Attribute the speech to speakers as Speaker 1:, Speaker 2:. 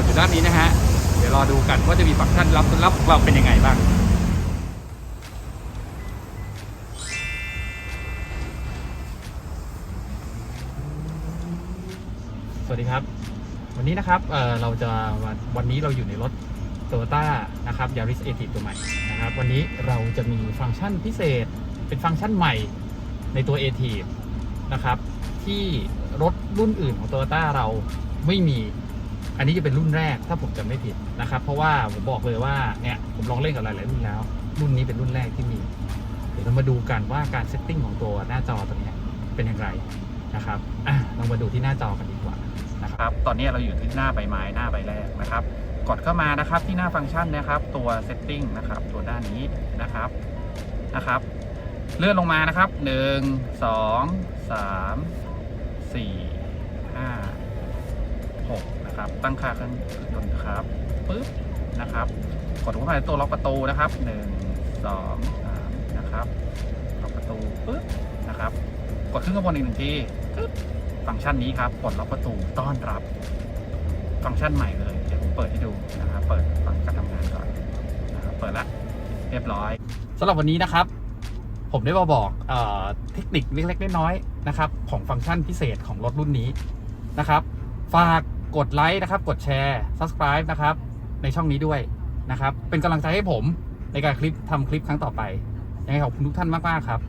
Speaker 1: อยู่ด้านนี้นะฮะ เดี๋ยวรอดูกันว่าจะมีฟังก์ชันลับลับเราเป็นยังไงบ้างสวัสดีครับ วันนี้นะครับเอ่อเราจะวันวันนี้เราอยู่ในรถ t o y o ต้านะครับ Yaris a t i v ตัวใหม่นะครับ วันนี้เราจะมีฟังก์ชันพิเศษ เป็นฟังก์ชันใหม่ในตัว a t i v นะครับ ที่รถรุ่นอื่นของ t o y o ต้าเราไม่มี อันนี้จะเป็นรุ่นแรกถ้าผมจำไม่ผิดนะครับ เพราะว่าผมบอกเลยว่าเนี่ยผมลองเล่นกับหลายๆรุ่นแล้ว รุ่นนี้เป็นรุ่นแรกที่มี เดี๋ยวเรามาดูกันว่าการเซตติ้งของตัวหน้าจอตัวนี้เป็นอย่างไรนะครับอะเรามาดูที่หน้าจอกันดีกว่านะครับ ตอนนี้เราอยู่ที่หน้าใบไม้หน้าใบแรกนะครับ กดเข้ามานะครับที่หน้าฟังก์ชันนะครับ ตัวเซตติ้งนะครับ ตัวด้านนี้นะครับนะครับ เลื่อนลงมานะครับหนึ่งสอ งสามสี่ห้าหกนะครับ ตั้งค่าเครื่องยนต์ครับปึ๊บนะครับ กดเข้าไปตัวล็อกประตูนะครับหนึ่งสองนะครับ ล็อกประตูปึ๊บนะครับ กดขึ้นข้างบนอีกหนึ่งทีปึ๊บฟังก์ชันนี้ครับกดล็อกประตูต้อนรับ ฟังก์ชันใหม่เลยเดี๋ยวผมเปิดให้ดูนะครับ เปิดฟังการทำงานก่อนนะครับเปิดละเรียบร้อยสำหรับวันนี้นะครับ ผมได้มาบอกเอเทคนิคเล็กๆน้อยๆนะครับ ของฟังก์ชันพิเศษของรถรุ่นนี้นะครับ ฝาก กดไลค์นะครับ กดแชร์ subscribe นะครับ ในช่องนี้ด้วยนะครับ เป็นกำลังใจให้ผมในการคลิปทำคลิปครั้งต่อไปยังไงขอบคุณทุกท่านมาก ๆ ครับ